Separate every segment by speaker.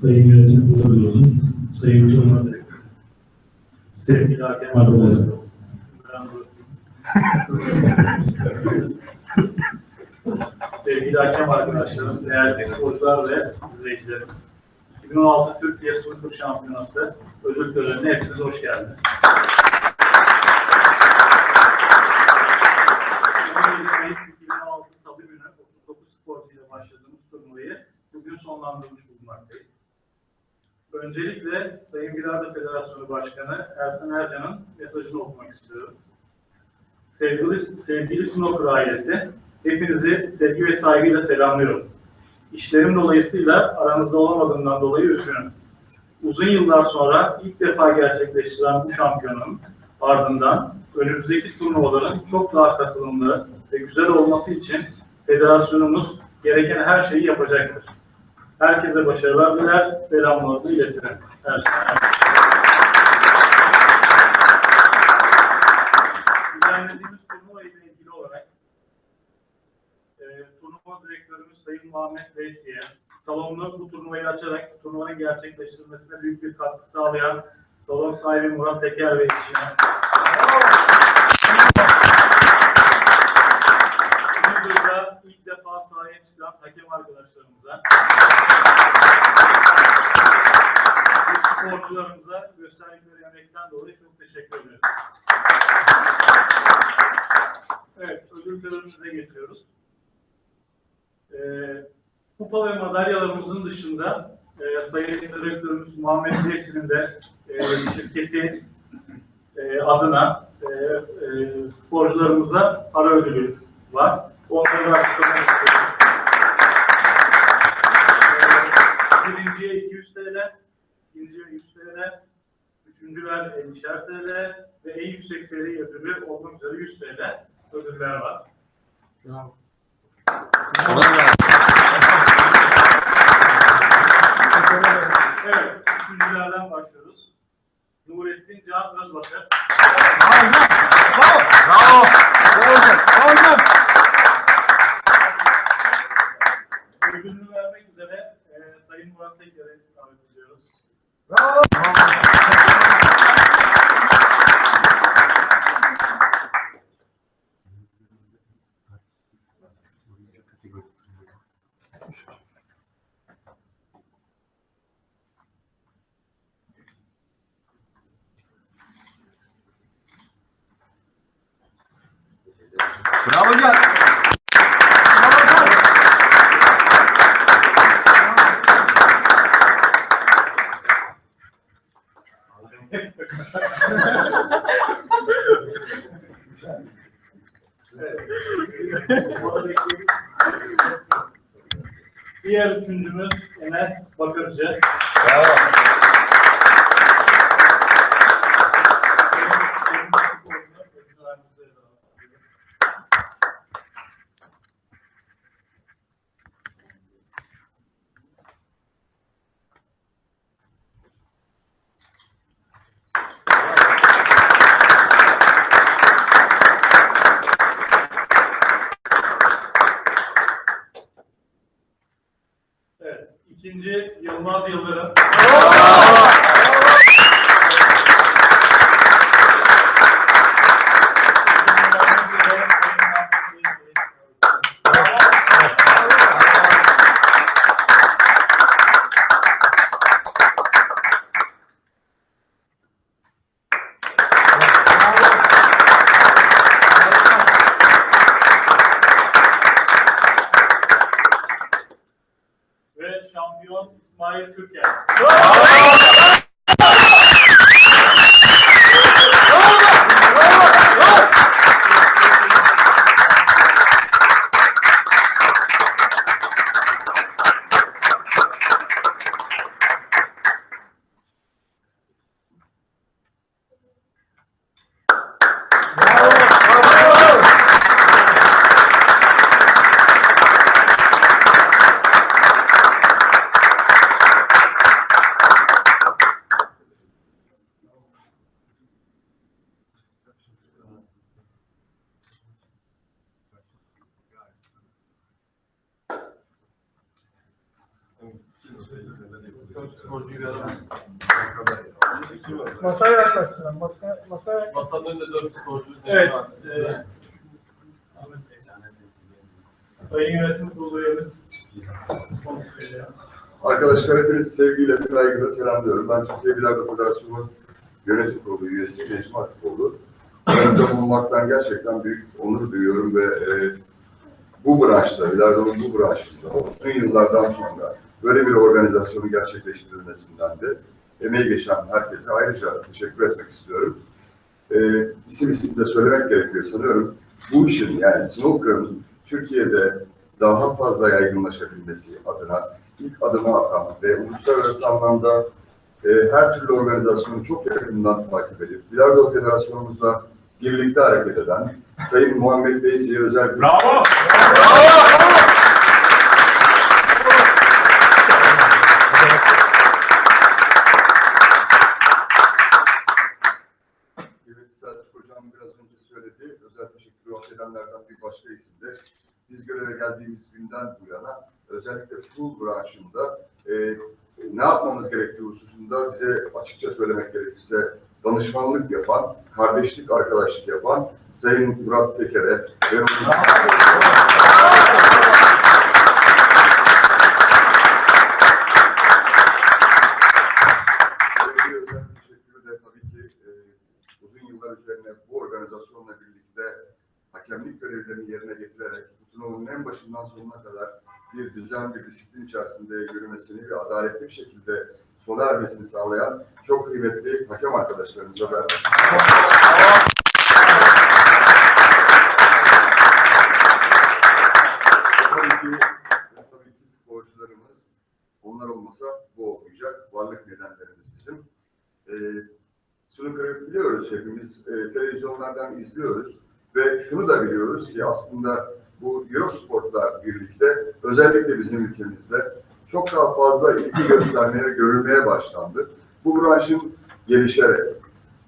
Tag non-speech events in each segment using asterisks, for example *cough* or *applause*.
Speaker 1: Sayın Yönetim Kurulu üyemiz, Sayın Turma Direktör, sevgili hakem arkadaşlarım, değerli sporcular ve izleyicilerimiz. 2016 Türkiye Snooker Şampiyonası ödül törenine hepiniz hoş geldiniz. Öncelikle Sayın Bilardo Federasyonu Başkanı Ersan Ercan'ın mesajını okumak istiyorum. Sevgili, sevgili Snooker ailesi, hepinizi sevgi ve saygıyla selamlıyorum. İşlerim dolayısıyla aranızda olamadığımdan dolayı üzgünüm. Uzun yıllar sonra ilk defa gerçekleştiren bu şampiyonun ardından önümüzdeki turnuvaların çok daha katılımlı ve güzel olması için federasyonumuz gereken her şeyi yapacaktır. Herkese başarılar diler, selamlarımı iletirim. Ersan Ersan. Düzenlediğimiz turnuva ile ilgili olarak e, turnuva direktörümüz Sayın Muhammed Veysi'ye, salonunu bu turnuvayı açarak turnuvanın gerçekleştirilmesine büyük bir katkı sağlayan salon sahibi Murat Teker ve Burada ilk defa sahaya çıkan hakem arkadaşlarımıza, ve sporcularımıza gösterdikleri emekten dolayı çok teşekkür ederim. Evet, ödül törenimize geçiyoruz. Ee, kupa ve madalyalarımızın dışında e, Sayın Direktörümüz Muhammed Zeysin'in de e, şirketi e, adına e, e, sporcularımıza para ödülü var. Onları açıklamak istiyorum. E, birinciye 200 TL, ikinciye 100 TL, üçüncüler 50'şer TL ve en yüksek seri ödülü olmak üzere 100 TL ödüller var. Evet, üçüncülerden başlıyoruz. Nurettin Can Özbakır. Ödülünü vermek üzere e, Sayın Murat Teker'i davet ediyoruz.
Speaker 2: Bravo Can.
Speaker 1: Yıldırım. Abiyom Ismail Türker.
Speaker 3: Masaya yaklaşsın. Masa, masaya
Speaker 2: Masanın önünde dört sporcu.
Speaker 1: Evet.
Speaker 2: var.
Speaker 1: e, Sayın Yönetim Kurulu üyemiz.
Speaker 4: Arkadaşlar hepinizi sevgiyle, saygıyla selamlıyorum. Ben Türkiye Bilardo Federasyonu Yönetim Kurulu üyesi Necmi Atipoğlu. Aranızda bulunmaktan gerçekten büyük onur duyuyorum ve e, bu branşta, Bilardo'nun bu branşında uzun yıllardan sonra böyle bir organizasyonu gerçekleştirilmesinden de emeği geçen herkese ayrıca teşekkür etmek istiyorum. E, isim isim de söylemek gerekiyor sanıyorum. Bu işin yani snooker'ın Türkiye'de daha fazla yaygınlaşabilmesi adına ilk adımı atan ve uluslararası anlamda e, her türlü organizasyonu çok yakından takip edip Bilardo Federasyonumuzla birlikte hareket eden Sayın Muhammed Beyzi'ye özel bir
Speaker 1: Bravo!
Speaker 4: Evet, Selçuk Hocam biraz önce söyledi. Özel teşekkür hak edenlerden bir başka isim de biz göreve geldiğimiz günden bu yana özellikle branşında e, ne yapmamız gerektiği hususunda bize açıkça söylemek gerekirse danışmanlık yapan, kardeşlik, arkadaşlık yapan Sayın Murat Teker'e ve onun Bir özel teşekkürü de tabii ki e, uzun yıllar üzerine bu organizasyonla birlikte hakemlik görevlerini yerine getirerek bu turnuvanın en başından sonuna kadar bir disiplin içerisinde yürümesini ve adaletli bir şekilde sona ermesini sağlayan çok kıymetli hakem arkadaşlarımıza ben onlar olmasa bu olmayacak. Varlık nedenlerimiz bizim. Ee, snooker'ı biliyoruz hepimiz. Ee, televizyonlardan izliyoruz. Ve şunu da biliyoruz ki aslında bu Eurosport'la birlikte özellikle bizim ülkemizde çok daha fazla ilgi göstermeye, görülmeye başlandı. Bu branşın gelişerek,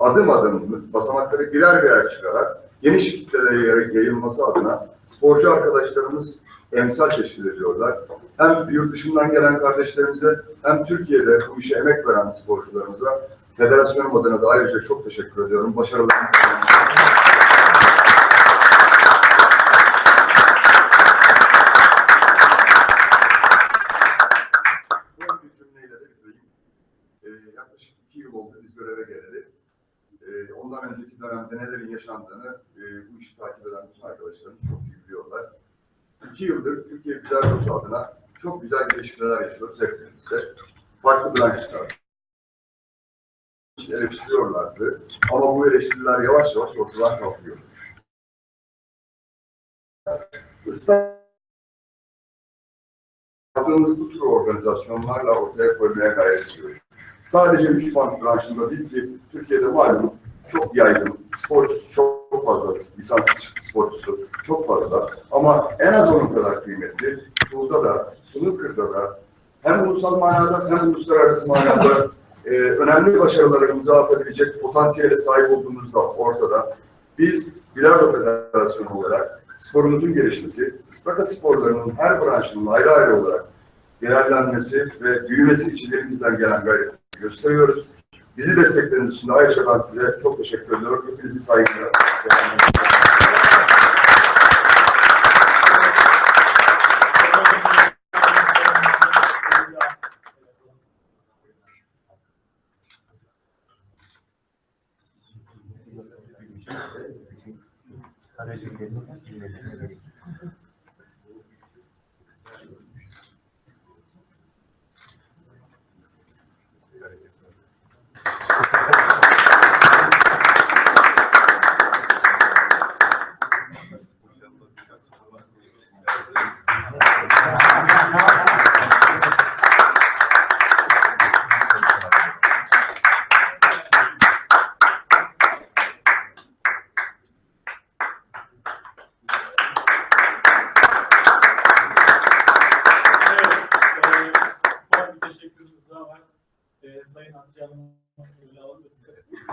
Speaker 4: adım adım basamakları birer birer çıkarak geniş kitlelere yayılması adına sporcu arkadaşlarımız emsal teşkil ediyorlar. Hem yurt dışından gelen kardeşlerimize hem Türkiye'de bu işe emek veren sporcularımıza federasyonum adına da ayrıca çok teşekkür ediyorum. Başarılar. Yaşandığını e, bu işi takip eden bütün arkadaşlarımız çok iyi biliyorlar. İki yıldır Türkiye Bilardosu adına çok güzel gelişmeler yaşıyoruz hep birlikte. Farklı branşlar. Bizi eleştiriyorlardı ama bu eleştiriler yavaş yavaş ortadan kalkıyor. İstanbul yaptığımız bu tür organizasyonlarla ortaya koymaya gayret ediyoruz. Sadece üç bank branşında değil ki Türkiye'de malum çok yaygın, sporcusu çok, fazla, lisans sporcusu çok fazla ama en az onun kadar kıymetli. Burada da, snooker'da da hem ulusal manada hem uluslararası manada *laughs* e, önemli başarılara imza atabilecek potansiyele sahip olduğumuz da ortada. Biz Bilardo Federasyonu olarak sporumuzun gelişmesi, ıstaka sporlarının her branşının ayrı ayrı olarak değerlenmesi ve büyümesi için elimizden gelen gayreti gösteriyoruz. Bizi destekleriniz için de ayrıca ben size çok teşekkür ediyorum. Hepinizi saygıyla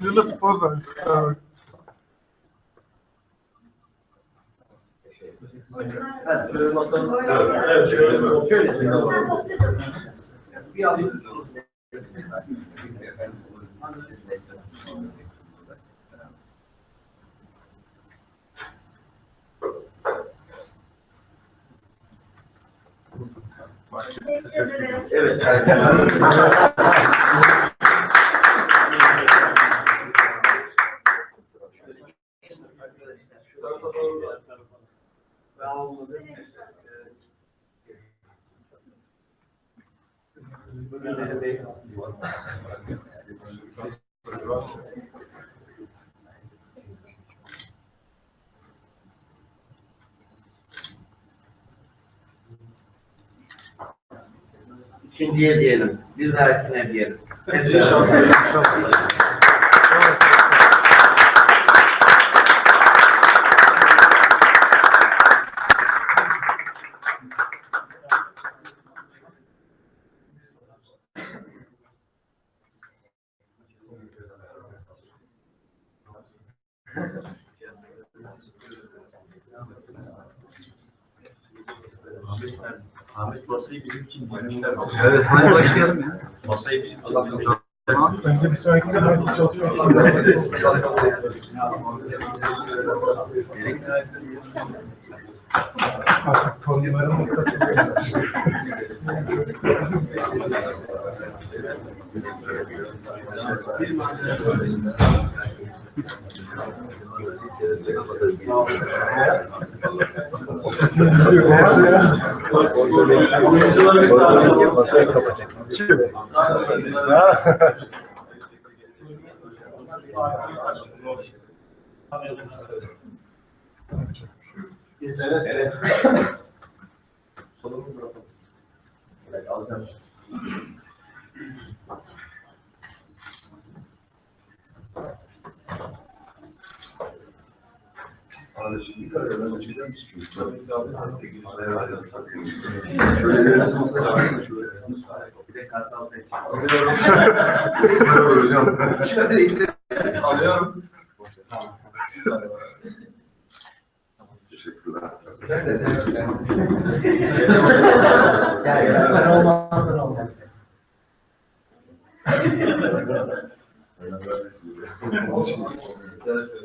Speaker 3: Bir nasıl poz ver? Evet.
Speaker 2: Şöyle masanın. Evet.
Speaker 5: Evet. İkinciye diyelim. Bir dahakine diyelim. Hep beraber.
Speaker 2: Ahmet masayı bizim için demişler. Evet, hadi başlayalım ya. Masayı bizim için
Speaker 3: Bence bir sonraki de belki çalışıyor. Artık *laughs* torunlarım da katılıyor. Sesiniz gidiyor.
Speaker 1: Oyuncuları bir sağlayalım.
Speaker 3: Masayı kapatacak.
Speaker 5: Bir de kartal seç.
Speaker 4: Alıyorum. Teşekkürler. *laughs*
Speaker 3: Bravo.